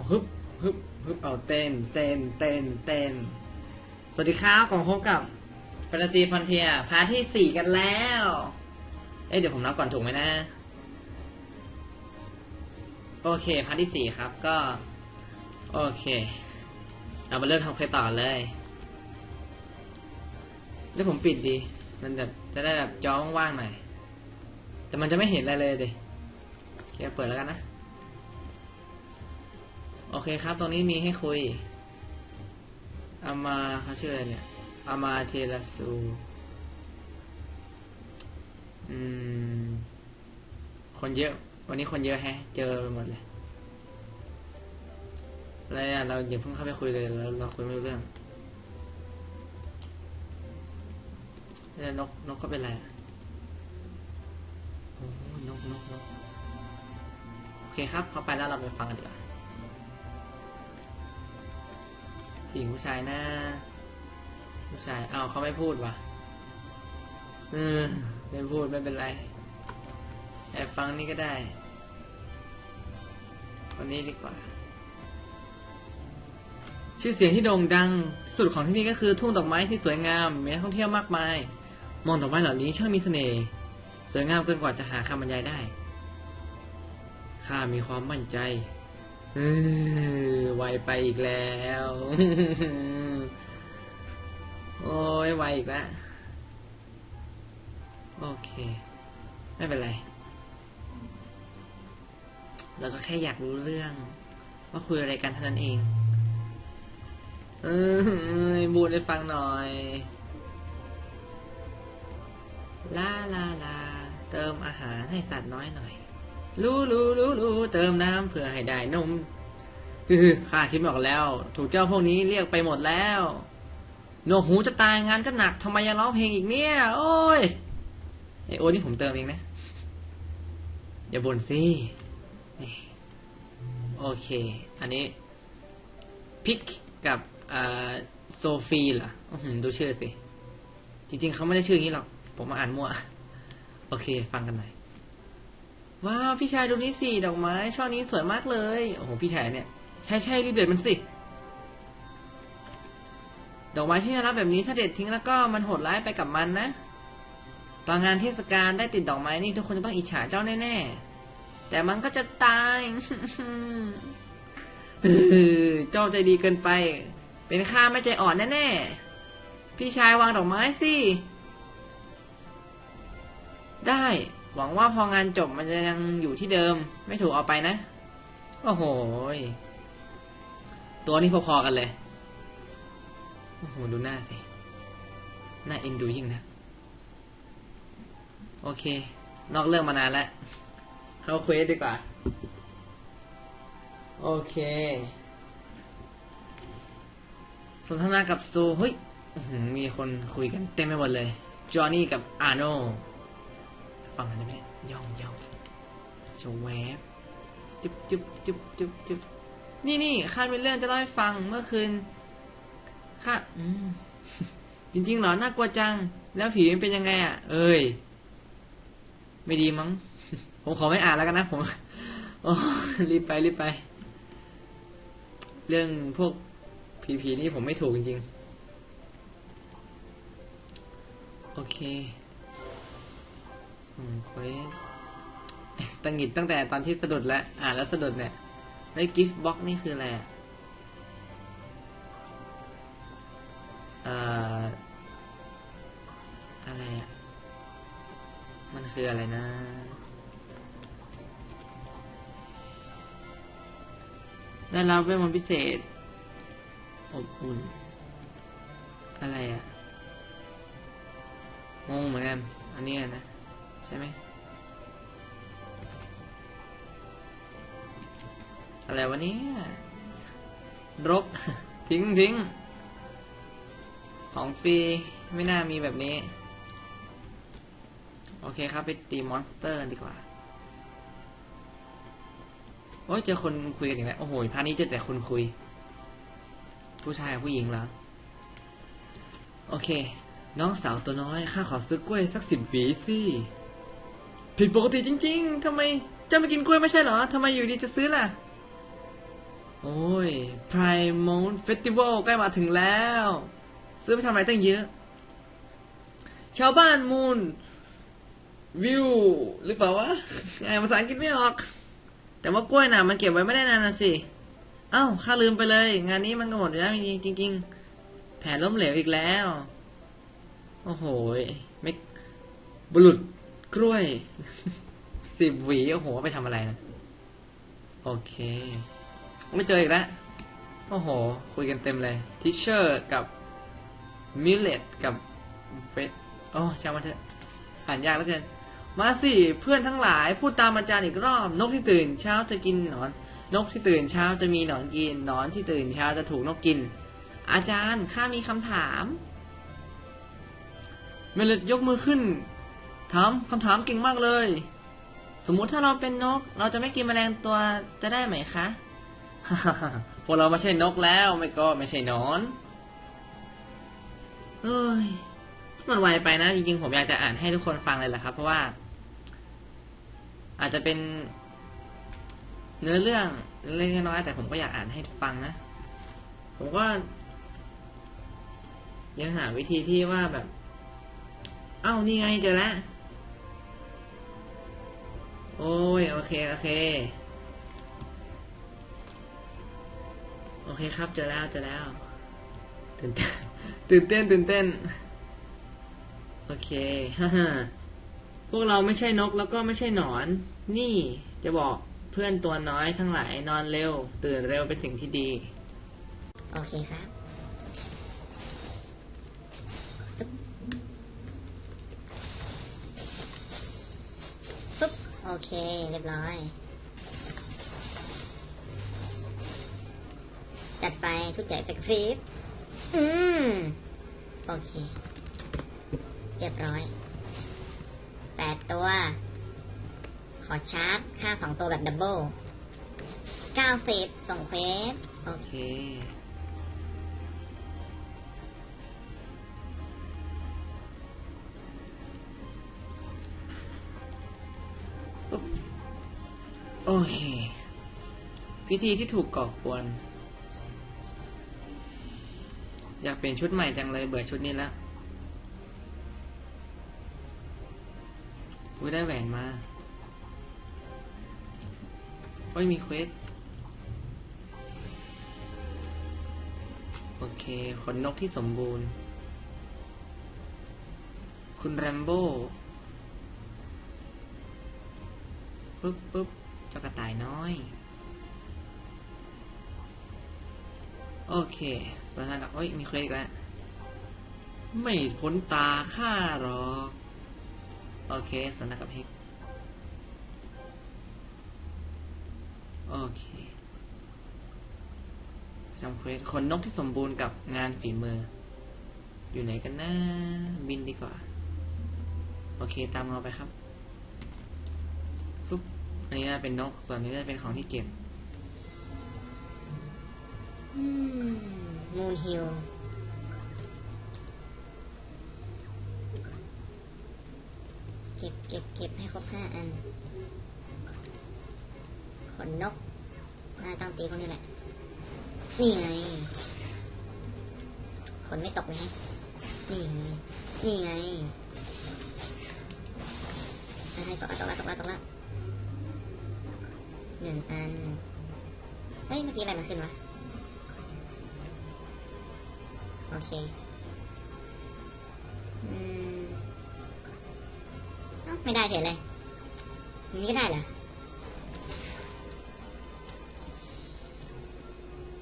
เอาฮึบฮึบฮึบเอาเต้นเต้นเต้นเต้นสวัสดีครับของพบกับแฟนตาซีฟอนเทียพาร์ทที่สี่กันแล้ว เอ๊ะเดี๋ยวผมนับก่อนถูกไหมนะ โอเคพาร์ทที่สี่ครับก็ โอเค เรามาเริ่มทำเพลย์ต่อเลย แล้วผมปิดดี มันจะจะได้แบบจอว่างๆหน่อย แต่มันจะไม่เห็นอะไรเลยดิโอเคเปิดแล้วกันนะ โอเคครับ ตรงนี้มีให้คุยอามาเขาชื่ออะไรเนี่ยอามาเทลาซูอืม คนเยอะ วันนี้คนเยอะแฮะ เจอไปหมดเลยอะไรอะ เราอย่าเพิ่งเข้าไปคุยเลยเราเราคุยไม่รู้เรื่องแล้วนกนกก็เป็นไรโอ้ยนกนกนกโอเคครับ เข้าไปแล้วเราไปฟังกันดีกว่า ผู้หญิงผู้ชายนะ ผู้ชายเอาเขาไม่พูดว่ะอืมไม่พูดไม่เป็นไรแอบฟังนี่ก็ได้คนนี้ดีกว่า ชื่อเสียงที่โด่งดังสุดของที่นี่ก็คือทุ่งดอกไม้ที่สวยงามมีนักท่องเที่ยวมากมาย มองดอกไม้เหล่านี้ช่างมีเสน่ห์สวยงามเกินกว่าจะหาคำบรรยายได้ข้ามีความมั่นใจ เออไวไปอีกแล้ว โอ้ยไวอีกแล้วโอเค ไม่เป็นไรเราก็แค่อยากรู้เรื่อง ว่าคุยอะไรกันเท่านั้นเองเออบูดให้ฟังหน่อย ลาลาลา เติมอาหารให้สัตว์น้อยหน่อย รู้รู้รู้รู้เติมน้ำเพื่อให้ได้นมคือข้าคิดออกแล้ว ถูกเจ้าพวกนี้เรียกไปหมดแล้วหนวกหูจะตายงานก็หนักทำไมยังร้องเพลงอีกเนี่ย โอ้ยไอโอนี่ผมเติมเองนะ อย่าบ่นสิโอเค อันนี้พิกกับโซฟีเหรออื้อหือดูชื่อสิ จริงๆเขาไม่ได้ชื่อนี้หรอก ผมมาอ่านมั่ว โอเค ฟังกันหน่อย ว้าวพี่ชายดูนี่สิดอกไม้ ช่อนี้สวยมากเลย โอ้โหพี่ชายเนี่ย ใช่ใช่รีบเด็ดมันสิดอกไม้ที่น่ารักแบบนี้ถ้าเด็ดทิ้งแล้วก็มันโหดร้ายไปกับมันนะตอนงานเทศกาลได้ติดดอกไม้นี่ทุกคนจะต้องอิจฉาเจ้าแน่ๆ แต่มันก็จะตายเจ้าใจดีเกินไป เป็นข้าไม่ใจอ่อนแน่ๆ พี่ชายวางดอกไม้สิ ได้ วังว่าพองานจบมันจะยังอยู่ที่เดิม ไม่ถูกเอาไปนะ โอ้โห ตัวนี้พอๆกันเลย โอ้โห ดูหน้าสิ หน้าเอ็นดูยิ่งนะ โอเค นอกเรื่องมานานแล้ว เข้าเควสดีกว่า โอเค สนทนากับซูเฮ้ยมีคนคุยกันเต็มไปหมดเลย จอห์นนี่กับอาโน ฟังกันได้ไหมย่องย่องชวแวบจุ๊บจุ๊บจุ๊บจุ๊บจุ๊บนี่นี่ข้ามีเรื่องจะเล่าให้ฟังเมื่อคืนข้าอืมจริงๆเหรอน่ากลัวจัง แล้วผีมันเป็นยังไงอะ เอ้ย ไม่ดีมั้ง ผมขอไม่อ่านแล้วกันนะผมโอ้รีบไปรีบไป เรื่องพวกผีๆนี่ผมไม่ถูกจริงๆ โอเค อืมควสตังหิดตั้งแต่ตอนที่สะดุดแล้วอ่านแล้วสะดุดเนี่ยไอ้กิฟต์บ็อกนี่คืออะไรอะเอ่ออะไรอะมันคืออะไรนะได้รับเวทมนต์พิเศษ อบอุ่น อะไรอะงงเหมือนกัน อันนี้นะ ช่ไหมอะไรวะเนี่ยรก ทิ้งทิ้งของฟรี ไม่น่ามีแบบนี้ โอเคครับ ไปตีมอนสเตอร์ดีกว่า โอ้ยเจอคนคุยกันอีกแล้ว โอ้โหพานี้เจอแต่คนคุย ผู้ชายผู้หญิงแล้ว โอเค น้องสาวตัวน้อย ข้าขอซื้อกล้วยสักสิบหวีสิ ผิดปกติจริง ๆทำไมเจ้าไม่กินกล้วยไม่ใช่เหรอทำไมอยู่ดีจะซื้อล่ะ โอ้ย Prime Moon Festival ใกล้มาถึงแล้ว ซื้อไปทำอะไรตั้งเยอะ ชาวบ้านมูนวิวหรือเปล่าวะไงภาษาอังกฤษไม่ออก แต่ว่ากล้วยน่ะมันเก็บไว้ไม่ได้นานนะสิเอ้าข้าลืมไปเลย งานนี้มันก็หมดแล้วจริงจริงๆแผนล้มเหลวอีกแล้ว โอ้โหไม่บุรุษ กล้วยสิบหวีโอ้โหไปทำอะไรนะ โอเค ไม่เจออีกแล้ว โอ้โห คุยกันเต็มเลยทิเชอร์กับมิเลตกับเฟสโอ้ช่างมันเถอะอ่านยากเหลือเกินมาสิเพื่อนทั้งหลายพูดตามอาจารย์อีกรอบ นกที่ตื่นเช้าจะกินหนอน นกที่ตื่นเช้าจะมีหนอนกินหนอนที่ตื่นเช้าจะถูกนกกิน อาจารย์ข้ามีคำถามเมลดยกมือขึ้น ถามคำถามเก่งมากเลย สมมุติถ้าเราเป็นนก เราจะไม่กินแมลงตัวจะได้ไหมคะพวกเราไม่ใช่นกแล้วไม่ก็ไม่ใช่นอนเอ้ยมันไวไปนะจริงๆผมอยากจะอ่านให้ทุกคนฟังเลยแหละครับ เพราะว่า อาจจะเป็น เนื้อเรื่องเล็กๆน้อยๆแต่ผมก็อยากอ่านให้ฟังนะผมก็ ยังหาวิธีที่ว่าแบบ เอ้านี่ไงเจอแล้ว โอ้ย โอเค โอเค โอเคครับ เจอแล้ว เจอแล้ว ตื่นเต้น ตื่นเต้น ตื่นเต้น โอเค ฮ่าฮ่าพวกเราไม่ใช่นกแล้วก็ไม่ใช่หนอน นี่จะบอกเพื่อนตัวน้อยทั้งหลายนอนเร็ว ตื่นเร็วเป็นสิ่งที่ดี โอเคครับ โอเค เรียบร้อย จัดไปชุดใหญ่ไฟกระพริบ อืม โอเค เรียบร้อย แปดตัว ขอชาร์จ ค่าสองตัวแบบดับเบิลเก้าสิบส่งเควสโอเค โอเค พิธีที่ถูกก่อกวนอยากเปลี่ยนชุดใหม่จังเลยเบื่อชุดนี้แล้วอุ้ยได้แหวนมา โอ้ยมีเควส โอเค ขนนกที่สมบูรณ์ คุณแรมโบ้ปึ๊บปึ๊บ เจ้ากระต่ายน้อย โอเคตอนนั้นก็โอ้ยมีเควสอีกแล้ว ไม่พ้นตาข้าหรอกโอเคสนทนากับเฮกโอเคทำเควสขนนกที่สมบูรณ์กับงานฝีมือ อยู่ไหนกันนะ บินดีกว่า โอเค ตามเราไปครับ อันนี้น่าเป็นนก ส่วนนี้น่าเป็นของที่เก็บอืมมูนฮิลเก็บเก็บเก็บให้ครบห้าอัน ขนนกน่าต้องตีพวกนี้แหละ นี่ไง ขนไม่ตกเลยนี่ไง นี่ไงให้ตกแล้วตกแล้วตกแล้วตกแล้ว หนึ่งอัน เฮ้ย เมื่อกี้อะไรมันขึ้นวะ โอเค อืมอไม่ได้เฉยเลยนี้ก็ได้เหรอ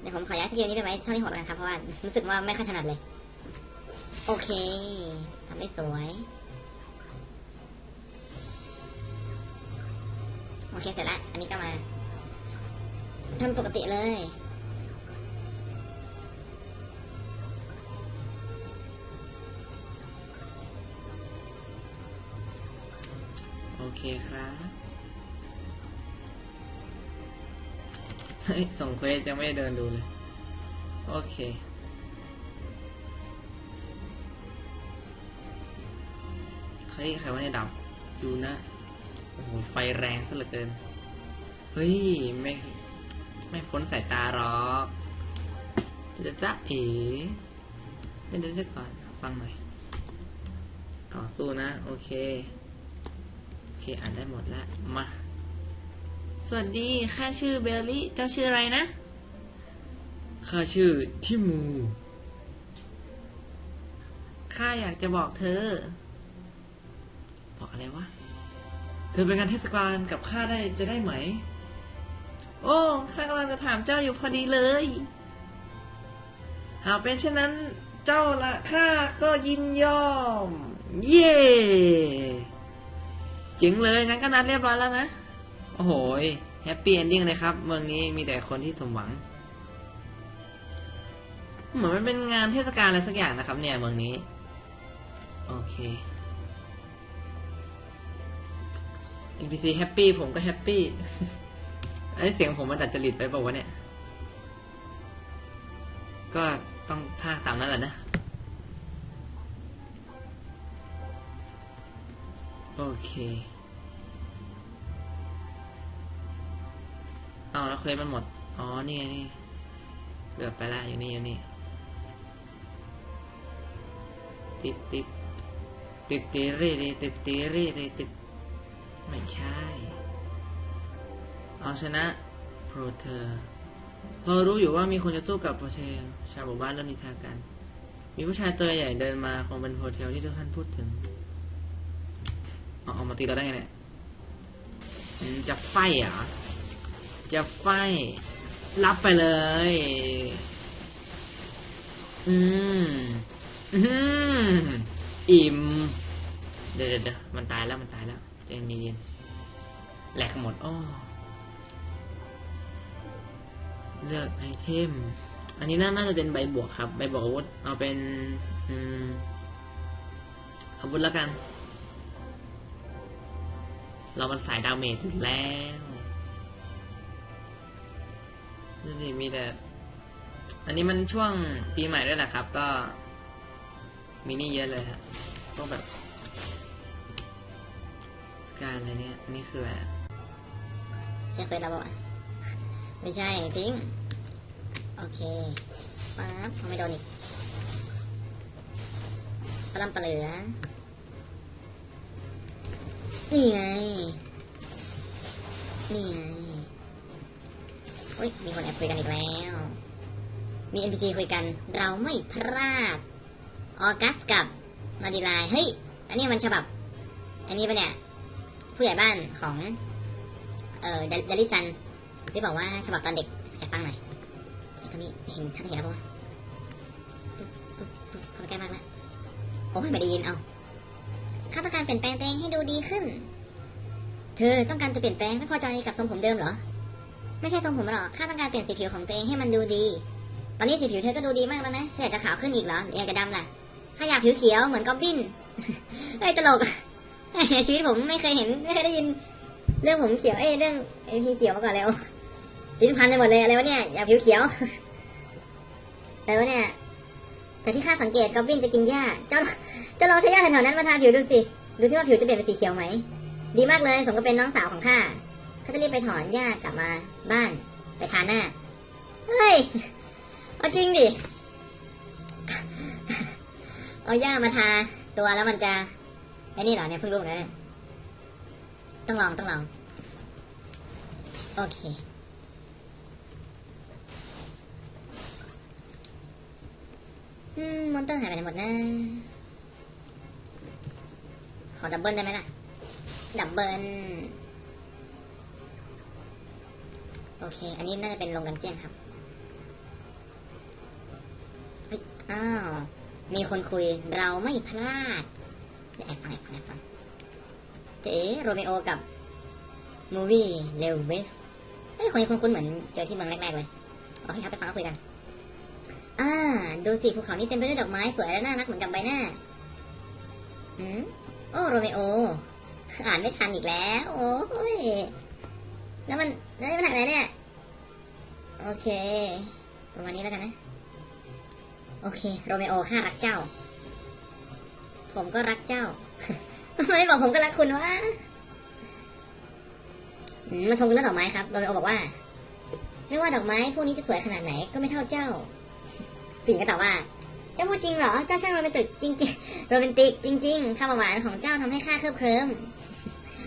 เดี๋ยวผมขอย้ายสกิลนี้ไปไว้ช่องที่หกแล้วกันครับ เพราะว่ารู้สึกว่าไม่ค่อยถนัดเลย โอเคทำได้สวย เคเสร็จแล้ว อันนี้ก็มาทำปกติเลย โอเคครับเฮ้ยส่งเควสยังไม่ได้เดินดูเลย โอเคเฮ้ยใครว่าเนี่ยดับดูนะ อ้โหไฟแรงซะเหลือเกิน เฮ้ย ไม่ ไม่พ้นสายตาหรอกจะจ๊ะเอ๋เดี๋ยวเดี๋ยวก่อน ฟังหน่อย ต่อสู้นะ โอเค โอเค อ่านได้หมดแล้ว มา สวัสดี ข้าชื่อเบลลี่ เจ้าชื่ออะไรนะ ข้าชื่อทิมู ข้าอยากจะบอกเธอ บอกอะไรวะ เธอไปงานเทศกาลกับข้าได้จะได้ไหม โอ้ข้ากำลังจะถามเจ้าอยู่พอดีเลย หากเป็นเช่นนั้นเจ้าละข้าก็ยินยอม เย่เจ๋งเลยงั้นก็นัดเรียบร้อยแล้วนะ โอ้โหแฮปปี้เอนดิ้งเลยครับ เมืองนี้มีแต่คนที่สมหวัง เหมือนมันเป็นงานเทศกาลอะไรสักอย่างนะครับ เนี่ยเมืองนี้ โอเค NPC แฮปปี้ผมก็แฮปปี้ไอ้เสียงผมมันดัดจริตไปบอกว่าเนี่ย ก็ต้องภาคตามนั้นแหละนะ โอเคเอาแล้วเคยมันหมด อ๋อ นี่นี่เกือบไปละอยู่นี่อยู่นี่ ติดติดติดติรีรีติดติรีรีติด ไม่ใช่ เอาชนะโปรเธอพอรู้อยู่ว่ามีคนจะสู้กับโปรเทลชาวหมู่บ้านเริ่มนิทากัน มีผู้ชายตัวใหญ่เดินมาคงเป็นโปรเทลที่ทุกท่านพูดถึงเอาเอามาตีเราได้ไงเนี่ยจะไฟเหรอ จะไฟ รับไปเลย อืม อืม อิ่ม เดเดี๋ยวเดี๋ยวมันตายแล้วมันตายแล้ว ใจเย็นแหลกหมดอ้อเลือกไอเทม อันนี้น่าจะเป็นใบบวกครับ ใบบวกอาวุธ เอาเป็นอาวุธแล้วกัน เรามันสายดาเมจอยู่แล้วนี่สิมีแต่ อันนี้มันช่วงปีใหม่ด้วยแหละครับ ก็มีนี่เยอะเลยฮะพวกแบบ การอะไรเนี่ยนี่คืออะไรอะใช่เคยเราบอกไม่ใช่ทิ้งโอเคป๊าบทำไมโดนอีกปลำปลาเหลือ นี่ไง นี่ไงอุ้ยมีคนแอบคุยกันอีกแล้ว มี NPC คุยกัน เราไม่พลาด ออกัสกับมาดิลเฮ้ย อันนี้มันฉบับ อันนี้ปะเนี่ย ผู้ใหญ่บ้านของ เอ่อเดลิซันที่บอกว่าฉบับตอนเด็กแอบฟังหน่อยไอ้ตรงนี้เห็นท่านเห็นแล้วปะวะปุ๊บปุ๊บปุ๊บเข้ามาใกล้มากแล้วโอ้ยไม่ได้ยินเอาข้าต้องการเปลี่ยนแปลงตัวเองให้ดูดีขึ้น เธอต้องการจะเปลี่ยนแปลงไม่พอใจกับทรงผมเดิมเหรอ ไม่ใช่ทรงผมหรอกข้าต้องการเปลี่ยนสีผิวของตัวเองให้มันดูดี ตอนนี้สีผิวเธอก็ดูดีมากแล้วนะเธออยากจะขาวขึ้นอีกเหรอหรืออยากจะดำล่ะข้าอยากผิวเขียวเหมือนกอบบินเฮ้ยตลก ในชีวิตผมไม่เคยเห็นไม่เคยได้ยิน เรื่องผมเขียวเอ้เรื่องไอพีเขียวมาก่อนแล้วลิ้นพันไปหมดเลยอะไรวะเนี่ยอยากผิวเขียวอะไรวะเนี่ยแต่ที่ข้าสังเกตกอบบินจะกินหญ้าเจ้าเจ้าลองใช้หญ้าแถวๆนั้นมาทาผิวดูสิดูที่ว่าผิวจะเปลี่ยนเป็นสีเขียวไหมดีมากเลยสมกับเป็นน้องสาวของข้าข้าจะรีบไปถอนหญ้ากลับมาบ้านไปทาหน้าเฮ้ยเอาจริงดิเอาหญ้ามาทาตัวแล้วมันจะ อ้นี่เหรอเนี่ยเพิ่งรู้นะเนี่ยต้องลองต้องลอง โอเค อืมมอนเตอร์หายไปไหนหมดนะ ขอดับเบิลได้ไหมล่ะ ดับเบิลโอเค อันนี้น่าจะเป็นลงกันเจียนครับ อ้าว มีคนคุยเราไม่พลาด ดี๋ยวแอบฟังแอบฟังแอบฟังเจ๊โรเมโอกับมูวี่เลวิสเอ้ยคนนี้คุ้นๆเหมือนเจอที่เมืองแรกๆเลยโอเคครับไปฟังเขาคุยกัน อ่า ดูสิภูเขานี่เต็มไปด้วยดอกไม้สวยและน่ารักเหมือนกับใบหน้าอืมโอ้โรเมโอ อ่านไม่ทันอีกแล้ว โอ้ยแล้วมันแล้วมันหายไปไหนเนี่ย โอเค ประมาณนี้แล้วกันนะ โอเค โรเมโอข้ารักเจ้า ผมก็รักเจ้าทำไมบอกผมก็รักคุณวะมาชมกันเรื่องดอกไม้ครับโรเมโอบอกว่า ไม่ว่าดอกไม้พวกนี้จะสวยขนาดไหนก็ไม่เท่าเจ้าผู้หญิงก็ตอบว่า เจ้าพูดจริงเหรอ เจ้าช่างโรแมนติกจริงๆโรแมนติกจริง ๆคำหวานของเจ้าทำให้ข้าเคลิบเคลิ้ม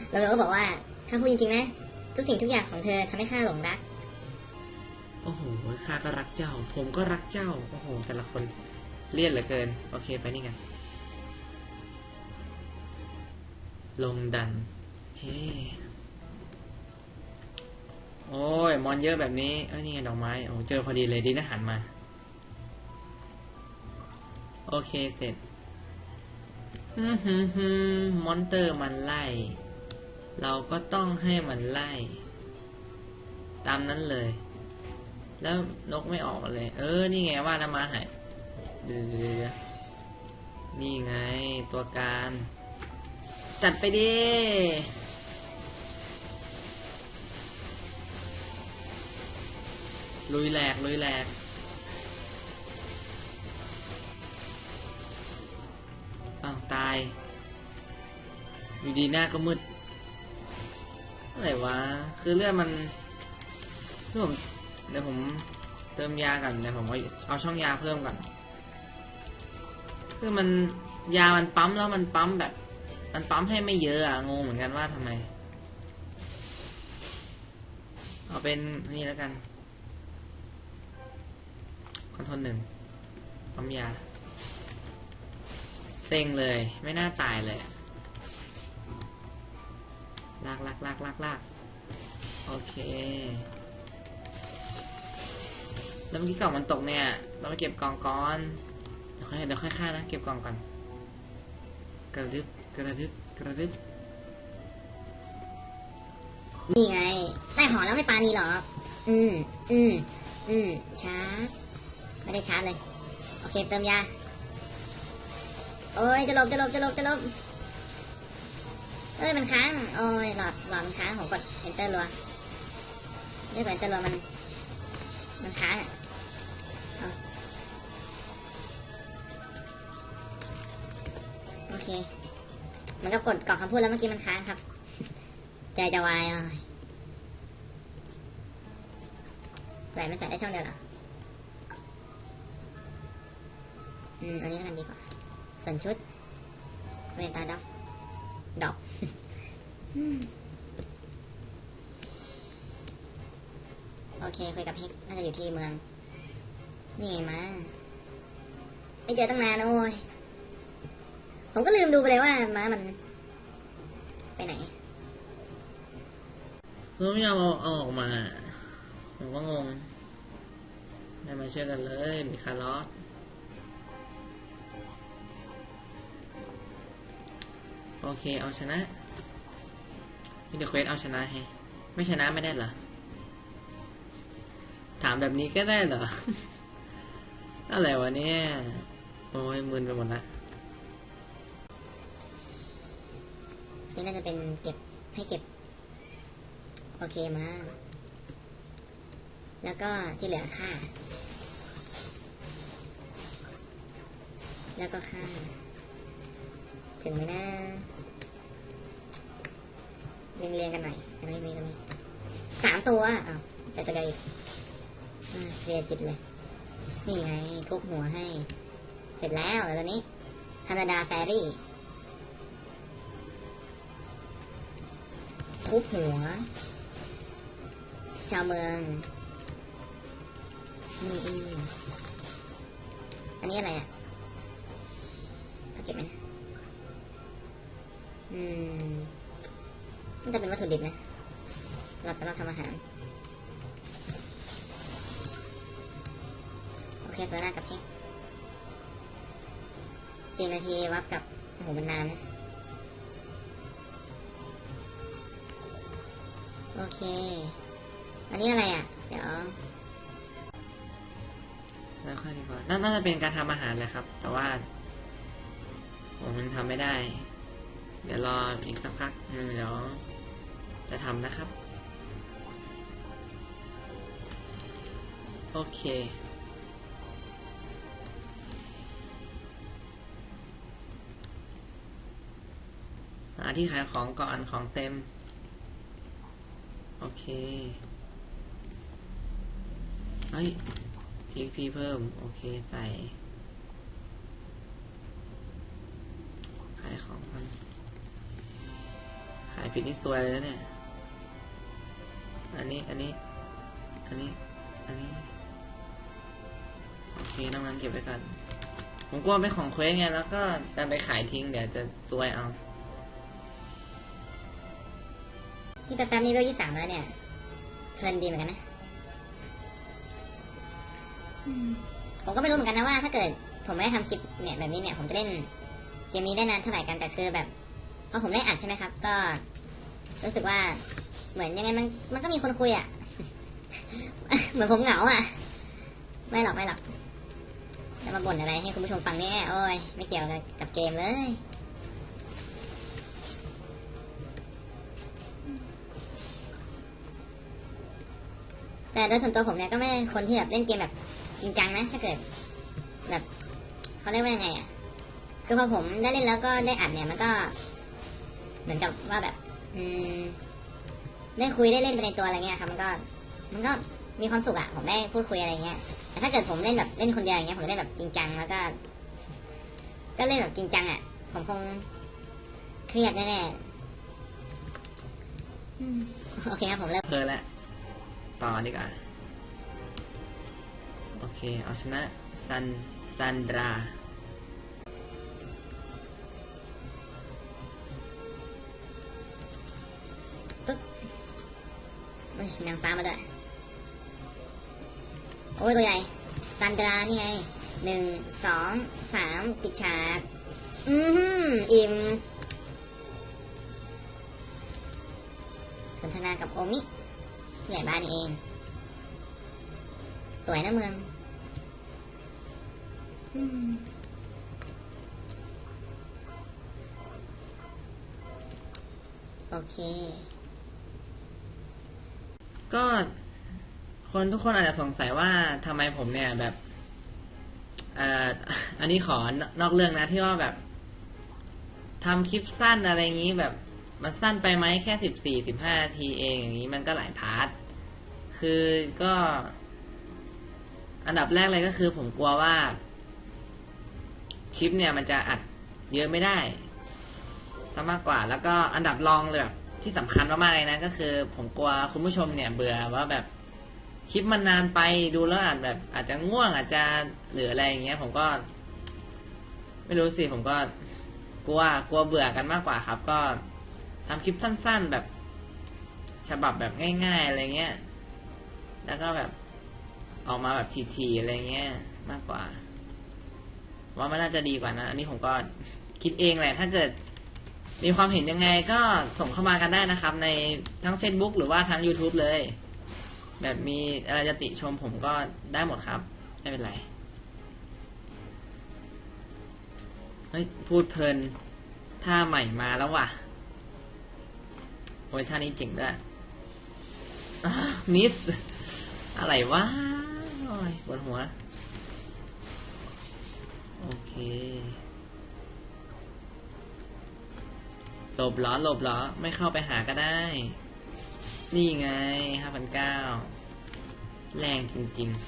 โรเมโอก็บอกว่าข้าพูดจริงๆนะ ทุกสิ่งทุกอย่างของเธอทำให้ข้าหลงรัก โอ้โห ข้าก็รักเจ้า ผมก็รักเจ้า โอ้โห แต่ละคนเลี่ยนเหลือเกิน โอเค ไปนี่กัน ลงดันโอ้ย มอนเยอะแบบนี้เอ้ยนี่ไงดอกไม้ โอ้เจอพอดีเลยดีนะหันมา โอเคเสร็จฮึมฮึมฮึมอนเตอร์มันไล่ เราก็ต้องให้มันไล่ ตามนั้นเลย แล้วนกไม่ออกเลย เออ นี่ไงว่าน้ำมาหายเดี๋ยวนี่ไงตัวการ จัดไปดิ ลุยแหลก ลุยแหลก อ้าว ตาย อยู่ดีหน้าก็มืด อะไรวะ คือเลือดมันเดี๋ยวผมเดี๋ยวผมเติมยาก่อนเดี๋ยวผมเอาเอาช่องยาเพิ่มก่อน คือมันยามันปั๊มแล้วมันปั๊มแบบ มันปั๊มให้ไม่เยอะอะงงเหมือนกันว่าทำไม เอาเป็นนี่แล้วกัน คอนโทรลหนึ่งปั๊มยาเซ็งเลย ไม่น่าตายเลย ลากลากลากลากลากโอเค แล้วเมื่อกี้กล่องมันตกเนี่ย เราไปเก็บกล่องก่อน เดี๋ยวค่อยเดี๋ยวค่อยฆ่านะ เก็บกล่องก่อนกระดึบ กระดึบกระดึบนี่ไงได้หอแล้วไม่ปานีหรอกอืมอืมอืมชาร์จไม่ได้ชาร์จเลย โอเคเติมยา โอ้ยจะลบจะลบจะลบจะลบเอ้ยมันค้าง โอ้ยหลอดหลอดมันค้างผมกด enter รัวเรียกว่า enter รัวมัน มันค้างอะโอเค มันก็กดกรอกคำพูดแล้วเมื่อกี้มันค้างครับ ใจจะวายเลยใส่ไม่ใส่ได้ช่องเดียวเหรอ อืม อันนี้กันดีกว่าส่วนชุดเวนตาดอกดอกโอเค คุยกับเฮกน่าจะอยู่ที่เมือง นี่ไงมา ไม่เจอตั้งนานนะโอ้ย ผมก็ลืมดูไปเลยว่าม้ามัน ไปไหนเพื่อไม่ยอมเอาเอาออกมา ผมก็งงไม่มาช่วยกันเลย มีคาร์ลอสโอเค เอาชนะนี่เดี๋ยวเควสเอาชนะให้ไม่ชนะไม่ได้เหรอ ถามแบบนี้ก็ได้เหรอ อะไรวะเนี่ย โอ้ยมึนไปหมดละ นี่น่าจะเป็นเก็บให้เก็บ โอเคมา แล้วก็ที่เหลือค่า แล้วก็ค่า ถึงไหมนะเรียงเรียงกันหน่อยตรงนี้ตรงนี้ตรงนี้สามตัวอ้าวแต่ตัวเดียวอีกอ่าเคลียร์จิตเลย นี่ไงทุบหัวให้ เสร็จแล้วแล้วตอนนี้ธรรมดาแฟรี่ ทุบหัว ชาวเมืองนี่อีอันนี้อะไรอะเอาเก็บไหมนะอืมมันจะเป็นวัตถุดิบนะสำหรับสำหรับทำอาหาร โอเคเซอร์หน้ากับเพ็กสี่นาทีวับกับโอ้โหมันนานนะ โอเค อันนี้อะไรอะ เดี๋ยวแล้วค่อยดีกว่าน่าจะเป็นการทำอาหารแหละครับ แต่ว่า ผมมันทำไม่ได้ เดี๋ยวรออีกสักพักหนึงเดี๋ยวจะทำนะครับ โอเคหาที่ขายของก่อนของเต็ม โอเค เฮ้ย XP เพิ่ม โอเค ใส่ขายของมัน ขายผิดนี่ซวยเลยเนี่ย อันนี้ อันนี้ อันนี้ อันนี้ โอเคนอกนั้นเก็บไว้ก่อนผมกลัวเป็นของเควสไง แล้วก็ดันไปขายทิ้ง เดี๋ยวจะซวยเอา นี่แป๊บๆนี่ก็ยี่สามแล้วเนี่ยเพลินดีเหมือนกันนะอืมผมก็ไม่รู้เหมือนกันนะว่า ถ้าเกิดผมไม่ได้ทำคลิปเนี่ยแบบนี้เนี่ย ผมจะเล่นเกมนี้ได้นานเท่าไหร่กันแต่คือแบบพอผมได้อัดใช่ไหมครับ ก็ รู้สึกว่าเหมือนยังไงมันมันก็มีคนคุยอะ เหมือนผมเหงาอะ ไม่หรอกไม่หรอกจะมาบ่นอะไรให้คุณผู้ชมฟังเนี่ยโอ้ยไม่เกี่ยวกับกับเกมเลย แต่โดยส่วนตัวผมเนี่ยก็ไม่คนที่แบบเล่นเกมแบบจริงจังนะถ้าเกิด แบบเขาเรียกว่ายังไงอะคือพอผมได้เล่นแล้วก็ได้อัดเนี่ยมันก็ เหมือนกับว่าแบบ อืม ได้คุยได้เล่นไปในตัวอะไรเงี้ยครับมันก็ มันก็มีความสุขอะผมได้พูดคุยอะไรเงี้ยแต่ถ้าเกิดผมเล่นแบบเล่นคนเดียวอย่างเงี้ยผมเล่นแบบจริงจังแล้วก็ ก็เล่นแบบจริงจังอะผมคงเครียดแน่ๆโอเคครับผมเริ่มเพอแล้ว ต่อดีกว่า โอเค เอาชนะ ซัน ซันดราเฮ้ยมีนางฟ้ามาด้วย โอ้ยตัวใหญ่ ซันดรานี่ไงหนึ่งสองสามปิดฉากอือหืออิ่มสนทนากับโอมิ ผู้ใหญ่บ้านนี่เอง สวยนะเมืองโอเค ก็คนทุกคนอาจจะสงสัยว่าทำไมผมเนี่ยแบบเอ่ออันนี้ขอนอกเรื่องนะที่ว่าแบบทำคลิปสั้นอะไรอย่างนี้แบบ มันสั้นไปไหมแค่สิบสี่สิบห้านาทีเองอย่างนี้มันก็หลายพาร์ทคือก็ อันดับแรกเลยก็คือ ผมกลัวว่า คลิปเนี่ยมันจะอัดเยอะไม่ได้ซะมากกว่า แล้วก็อันดับรองเลยแบบที่สำคัญมากๆเลยนะ ก็คือ ผมกลัวคุณผู้ชมเนี่ย เบื่อว่าแบบคลิปมันนานไปดูแล้วอาจแบบ อาจจะง่วงอาจจะหรืออะไรอย่างเงี้ย ผมก็ ไม่รู้สิผมก็กลัวกลัวเบื่อกันมากกว่าครับ ก็ ทำคลิปสั้น ๆ แบบ ฉบับแบบง่าย ๆ อะไรเงี้ย แล้วก็แบบออกมาแบบทีๆอะไรเงี้ย มากกว่า ว่ามันน่าจะดีกว่านะ อันนี้ผมก็คิดเองแหละ ถ้าเกิดมีความเห็นยังไงก็ส่งเข้ามากันได้นะครับ ในทั้ง Facebook หรือว่าทั้ง YouTube เลย แบบมีอะไรจะติชมผมก็ได้หมดครับ ไม่เป็นไรเฮ้ยพูดเพลินท่าใหม่มาแล้วว่ะ โอ้ยท่านี้เจ๋งด้วยมิส อะไรวะปวดหัว โอเคหลบล้อหลบล้อไม่เข้าไปหาก็ได้ นี่ไงห้าพันเก้าแรงจริงๆ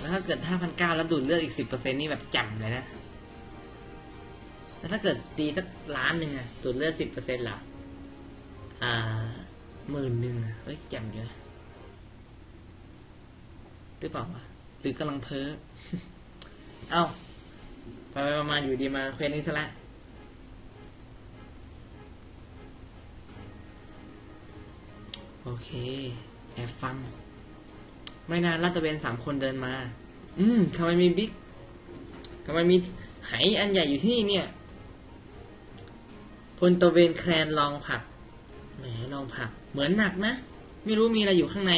แล้วถ้าเกิดห้าพันเก้าแล้วดูดเลือดอีกสิบเปอร์เซ็นต์นี่แบบจำเลยนะ แล้วถ้าเกิดตีสักล้านหนึ่งอะดูดเลือดสิบเปอร์เซ็นต์ล่ะ อ่าหมื่นหนึ่งเฮ้ยจำอยู่นะหรือเปล่าวะหรือกำลังเพ้อ เอ้า ไปไปมาๆอยู่ดีมาเควสนี้ซะละโอเค แอบฟัง ไม่นานลาดตะเวนสามคนเดินมา อืมทำไมมีบิ๊กทำไมมีไหอันใหญ่อยู่ที่นี่เนี่ย พลตะเวนแคลนลองผัก แหมลองผัก เหมือนหนักนะ ไม่รู้มีอะไรอยู่ข้างใน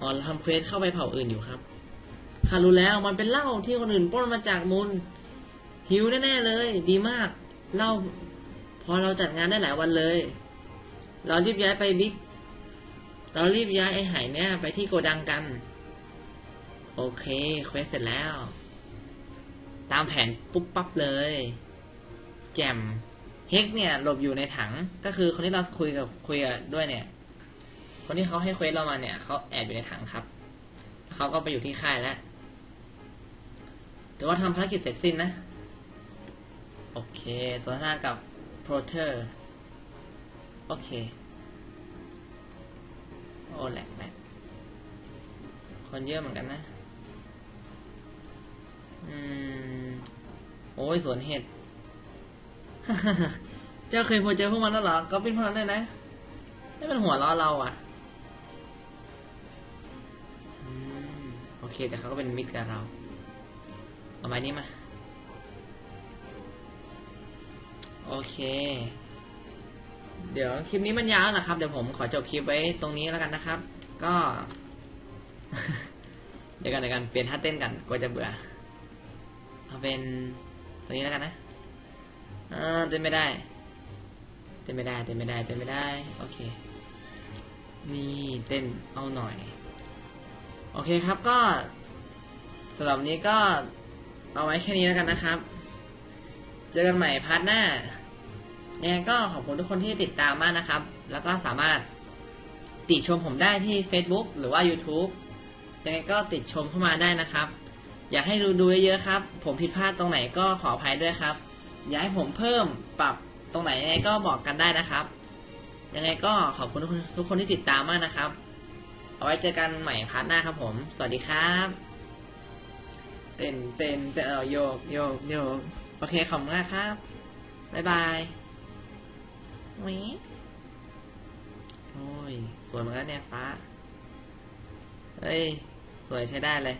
อ๋อเราทำเควสเข้าไปเผ่าอื่นอยู่ครับข้ารู้แล้วมันเป็นเหล้าที่คนอื่นปล้นมาจากมูล หิวแน่ๆเลย ดีมาก เหล้าพอเราจัดงานได้หลายวันเลย เรารีบย้ายไปบิ๊ก เรารีบย้ายไอ้ไหเนี่ยไปที่โกดังกัน โอเคเควสเสร็จแล้ว ตามแผนปุ๊บปั๊บเลย แจมเฮกเนี่ยหลบอยู่ในถังก็คือคนที่เราคุยกับคุยด้วยเนี่ย คนที่เขาให้เควสเรามาเนี่ยเขาแอบอยู่ในถังครับเขาก็ไปอยู่ที่ค่ายแล้วถือว่าทำภารกิจเสร็จสิ้นนะ โอเคสนทนากับโปรเทอร์โอเค โอ้แหลกแหลกคนเยอะเหมือนกันนะ อืม โอ้ยสวนเห็ด เจ้าเคยพบเจอพวกมันแล้วเหรอ ก็เป็นพวกนั้นเลยนะไม่เป็นหัวล้อเราอะโอเค แต่เขาก็เป็นมิตรกับเรา เอาไม้นี้มา โอเค เดี๋ยวคลิปนี้มันยาวนะครับ เดี๋ยวผมขอจบคลิปไว้ตรงนี้แล้วกันนะครับ ก็ เดี๋ยวกันเดี๋ยวกันเปลี่ยนท่าเต้นกันกลัวจะเบื่อ เอาเป็นตัวนี้แล้วกันนะ ออเต้นไม่ได้เต้นไม่ได้เต้นไม่ได้เต้นไม่ได้โอเค นี่เต้นเอาหน่อย โอเคครับก็สำหรับนนี้ก็เอาไว้แค่นี้แล้วกันนะครับ เจอกันใหม่พาร์ทหน้ายังไงก็ขอบคุณทุกคนที่ติดตามมากนะครับ แล้วก็สามารถติชมผมได้ที่ Facebook หรือว่า YouTube ยังไงก็ติดชมเข้ามาได้นะครับ อยากให้ดูดูเยอะๆครับ ผมผิดพลาดตรงไหนก็ขออภัยด้วยครับ อยากให้ผมเพิ่มปรับตรงไหนยังไงก็บอกกันได้นะครับ ยังไงก็ขอบคุณทุกคนทุกคนที่ติดตามมากนะครับ เอาไว้เจอกันใหม่พาร์ทหน้าครับผม สวัสดีครับเต้นเต้นเต้นเอาโยกโยกโยกโอเคขอบคุณมากครับบ๊ายบายหวิโอ้ย สวยเหมือนกันเนี่ยฟ้า เฮ้ย สวยใช้ได้เลย